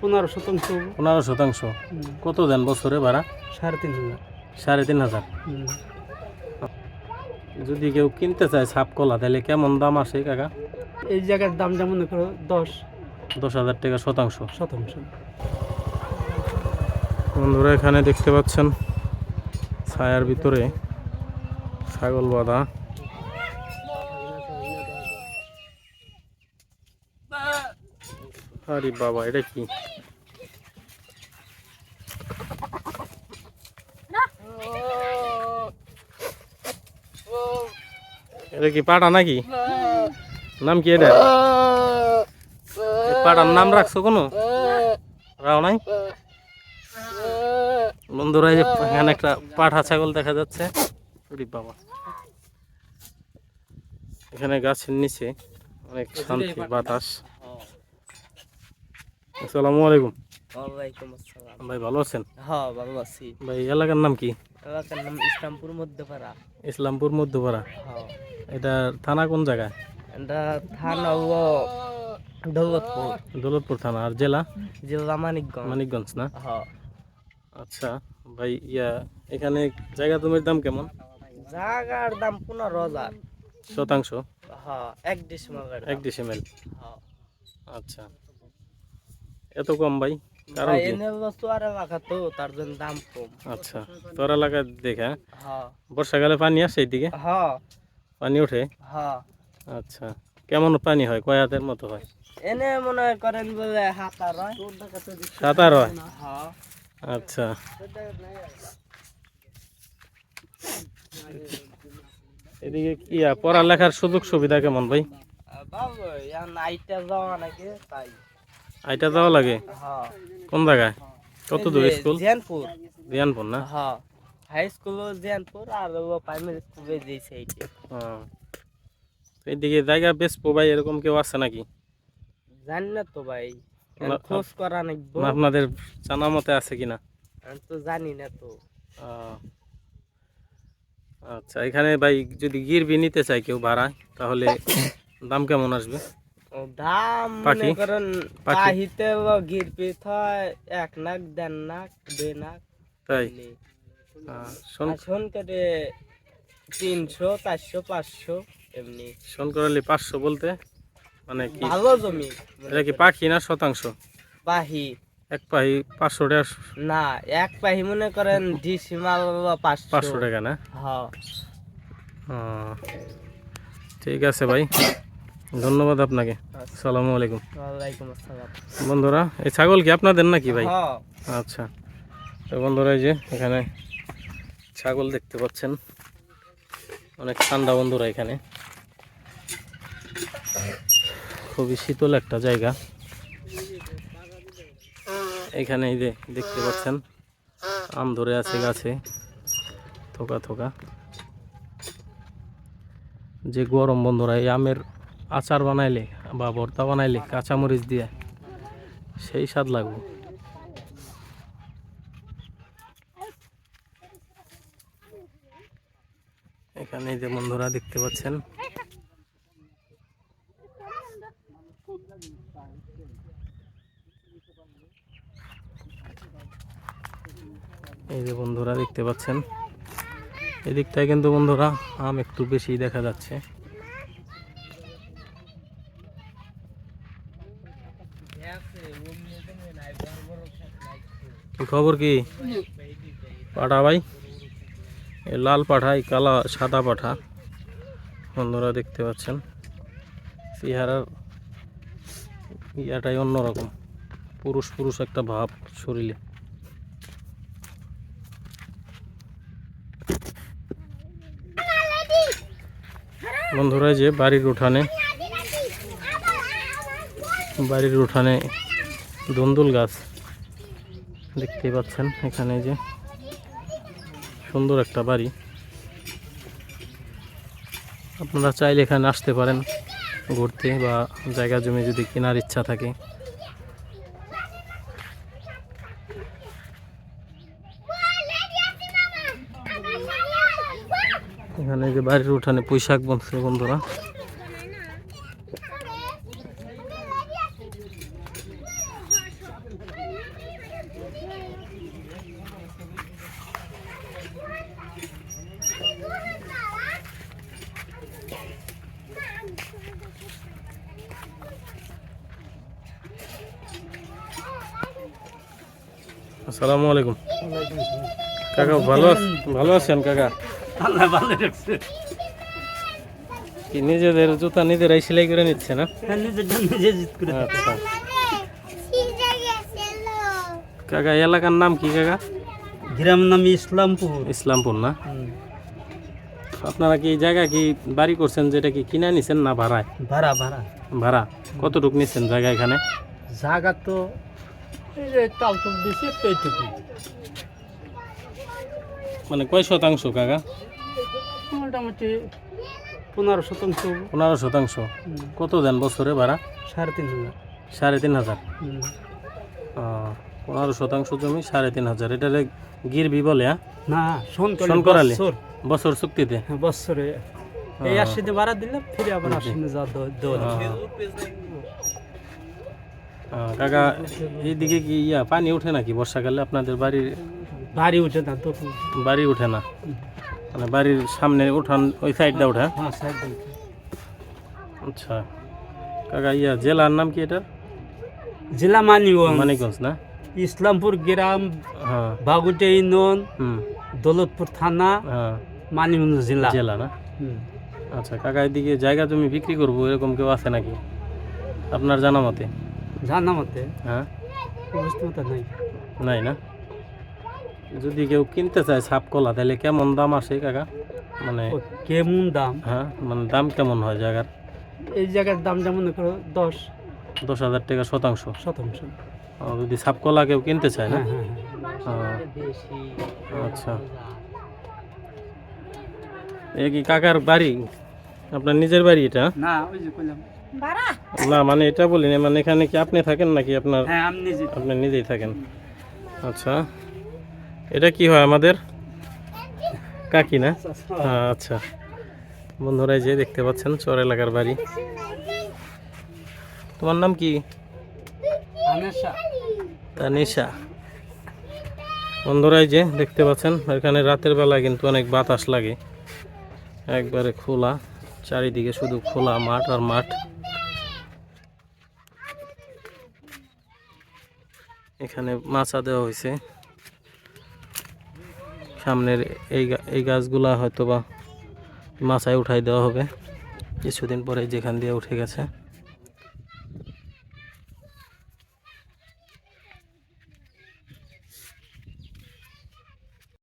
পনেরো শতাংশ। পনেরো শতাংশ। কত দেন বছরে ভাড়া? সাড়ে তিন হাজার। সাড়ে তিন হাজার। যদি কেউ কিনতে চায় ছাপ কলা তাহলে কেমন দাম আসে কাকা? এই জায়গার দাম যেমন মনে করো দশ। দশ হাজার টাকা শতাংশ। শতাংশ। বন্ধুরা এখানে দেখতে পাচ্ছেন ছায়ার ভিতরে ছাগল বাঁধা। আরে বাবা, এটা কি? এটা কি পাটা নাকি? নাম কি এটা? পাটার নাম রাখছো কোনো? রাও নাই? বন্ধুরা এখানে একটা পাঠা ছাগল দেখা যাচ্ছে। বাবা। এখানে গাছের নিচে অনেক শান্তি, বাতাস। আসসালামু আলাইকুম। ওয়ালাইকুম আসসালাম। ভাই ভালো আছেন? হ্যাঁ ভালো আছি। ভাই এলাকার নাম কি? এলাকার নাম ইসলামপুর মধ্যপাড়া। ইসলামপুর মধ্যপাড়া। হ্যাঁ। এটা থানা কোন জায়গায়? এটা থানা হলো দৌলতপুর। দৌলতপুর থানা। আর জেলা? জেলা মানিকগঞ্জ। মানিকগঞ্জ না? হ্যাঁ। আচ্ছা ভাই ইয়া এখানে জায়গা জমির দাম কেমন? জাগার দাম পনেরো হাজার। শতাংশ? হ্যাঁ এক ডিসেম্বর এক ডিসেমেল হ্যাঁ। আচ্ছা। এত কম ভাই? কারণ কি? তো তার জন্য দাম কম। আচ্ছা তোর এলাকায় দেখা হ্যাঁ? বর্ষাকালে পানি আসে এইদিকে? হ্যাঁ পানি ওঠে? হ্যাঁ আচ্ছা কেমন পানি হয় কয় হাতের মতো হয়? এনে মনে করেন বলে হাতার হয়। সাঁতার হয়? হ্যাঁ আচ্ছা। এদিকে কি পড়ালেখার সুযোগ সুবিধা কেমন ভাই? বাবু এখন আইটা যাওয়া নাকি তাই। আইটা যাওয়া লাগে? হ্যাঁ। কোন জায়গায়? কত দূর? স্কুল? জিয়ানপুর। দিয়ানপুর না? হ্যাঁ। হাই স্কুল জিয়ানপুর আর ও প্রাইমারি স্কুল এইটা ও। তো এদিকে জায়গা বেশ ভাই এরকম কেউ আছে নাকি? জানি না তো ভাই। খোঁজ করা নাকবো না আপনাদের জানা মতে আছে কিনা? আমি তো জানি না তো। আচ্ছা এখানে ভাই যদি গিরবি নিতে চাই কেউ ভাড়া তাহলে দাম কেমন আসবে? দাম? মনে করেন? পাহিতে গির পিত হয় এক নাক দেড় নাক দুই নাক তাই? শোন করে তিনশো চারশো পাঁচশো এমনি। শোন করালি পাঁচশো বলতে মানে কি? ভালো জমি এটা কি পাখি না শতাংশ? পাহি এক পাখি পাঁচশো টাকা না এক পাহি মনে করেন ডিসিমাল পাঁচশো। পাঁচশো টাকা না? হ্যাঁ। ঠিক আছে ভাই। ধন্যবাদ আপনাকে। আসসালামু আলাইকুম। বন্ধুরা এই ছাগল কি আপনাদের নাকি ভাই? হ্যাঁ। আচ্ছা। তো বন্ধুরা এই যে এখানে ছাগল দেখতে পাচ্ছেন। অনেক ঠান্ডা বন্ধুরা এখানে। খুবই শীতল একটা জায়গা। এখানে এই যে দেখতে পাচ্ছেন আম ধরে আছে গাছে। থোকা থোকা। যে গরম বন্ধুরা এই আমের আচার বানাইলে বা ভর্তা বানাইলে কাঁচামরিচ দিয়ে সেই স্বাদ লাগবে। এখানে যে বন্ধুরা দেখতে পাচ্ছেন। এই যে বন্ধুরা দেখতে পাচ্ছেন। এদিকটায় কিন্তু বন্ধুরা আম একটু বেশি দেখা যাচ্ছে কি খবর কি? পাঠা ভাই? লাল পাঠা, এই কালা, সাদা পাঠা। বন্ধুরা দেখতে পাচ্ছেন, চেহারার ইয়াটাই অন্যরকম। পুরুষ পুরুষ একটা ভাব শরীরে। বন্ধুরা যে বাড়ির উঠানে বাড়ির উঠানে দন্দুল গাছ। দেখতেই পাচ্ছেন এখানে যে সুন্দর একটা বাড়ি। আপনারা চাইলে এখানে আসতে পারেন ঘুরতে বা জায়গা জমি যদি কেনার ইচ্ছা থাকে। এখানে যে বাড়ির উঠানে পুঁইশাক বনছে বন্ধুরা। আসসালামু আলাইকুম। কাকা ভালো ভালো আছেন কাকা? আল্লাহ ভালো রাখছে। কি নিজেদের জুতা নিজেরাই সেলাই করে নিচ্ছে না? হ্যাঁ। আচ্ছা। কাকা এলাকার নাম কি কাকা? গ্রাম নাম ইসলামপুর। ইসলামপুর না? আপনারা কি জায়গা কি বাড়ি করছেন যেটা কি কিনে নিছেন না ভাড়ায়? ভাড়া ভাড়া। ভাড়া? কতটুকু নিচ্ছেন জায়গা এখানে? জায়গা তো এই যে তাল তুল এইটুকু মানে কয় শতাংশ কাকা? মোটামুটি পনেরো শতাংশ। পনেরো শতাংশ। কত দেন বছরে ভাড়া? সাড়ে তিন হাজার। সাড়ে তিন হাজার? পনেরো শতাংশ জমি সাড়ে তিন হাজার। এটা গিরবি বলে হ্যাঁ? না শোন শোন করালি? বছর। চুক্তিতে? হ্যাঁ, বছরে। এই দিয়ে ভাড়া দিলাম ফিরে আবার দেওয়া কাকা এইদিকে কি ইয়া পানি ওঠে নাকি বর্ষাকালে? আপনাদের বাড়ির বাড়ি উঠে না তো বাড়ি ওঠে না? মানে বাড়ির সামনে উঠান ওই সাইডটা ওঠে হ্যাঁ। আচ্ছা। কাকা ইয়া জেলার নাম কি এটা? জেলা মানিগঞ্জ। মানিকগঞ্জ না? ইসলামপুর গ্রাম হ্যাঁ। বাগুটে ইউনিয়ন হুম। দৌলতপুর থানা হ্যাঁ। মানিগঞ্জ জেলা। জেলা না? আচ্ছা কাকা এদিকে জায়গা তুমি বিক্রি করব এরকম কেউ আছে নাকি? আপনার জানা মতে? জানা মতে হ্যাঁ। অবস্থা নাই। নাই না? যদি কেউ কিনতে চায় সাপ কলা তাহলে কেমন দাম আসে কাকা? মানে কেমন দাম? হ্যাঁ মানে দাম কেমন হয় জায়গার? এই জায়গার দাম যেমন করো দশ। দশ হাজার টাকা শতাংশ। শতাংশ। আর যদি সাপ কলা কেউ কিনতে চায় না? হ্যাঁ হ্যাঁ হ্যাঁ। আচ্ছা। এ কি কাকার বাড়ি? আপনার নিজের বাড়ি এটা? না ওই যে কইলাম। না মানে এটা বলি না মানে এখানে কি আপনি থাকেন নাকি আপনার? হ্যাঁ আপনি নিজেই থাকেন। আচ্ছা। এটা কি হয় আমাদের? কাকি না? হ্যাঁ, আচ্ছা। বন্ধুরা এই যে দেখতে পাচ্ছেন চর এলাকার বাড়ি। তোমার নাম কি? তানিশা বন্ধুরা এই যে দেখতে পাচ্ছেন এখানে রাতের বেলা কিন্তু অনেক বাতাস লাগে। একবারে খোলা চারিদিকে শুধু খোলা মাঠ আর মাঠ। এখানে মাছা দেওয়া হয়েছে। সামনের এই এই গাছগুলা হয়তো বা মাছায় উঠাই দেওয়া হবে। কিছুদিন পরে যেখান দিয়ে উঠে গেছে।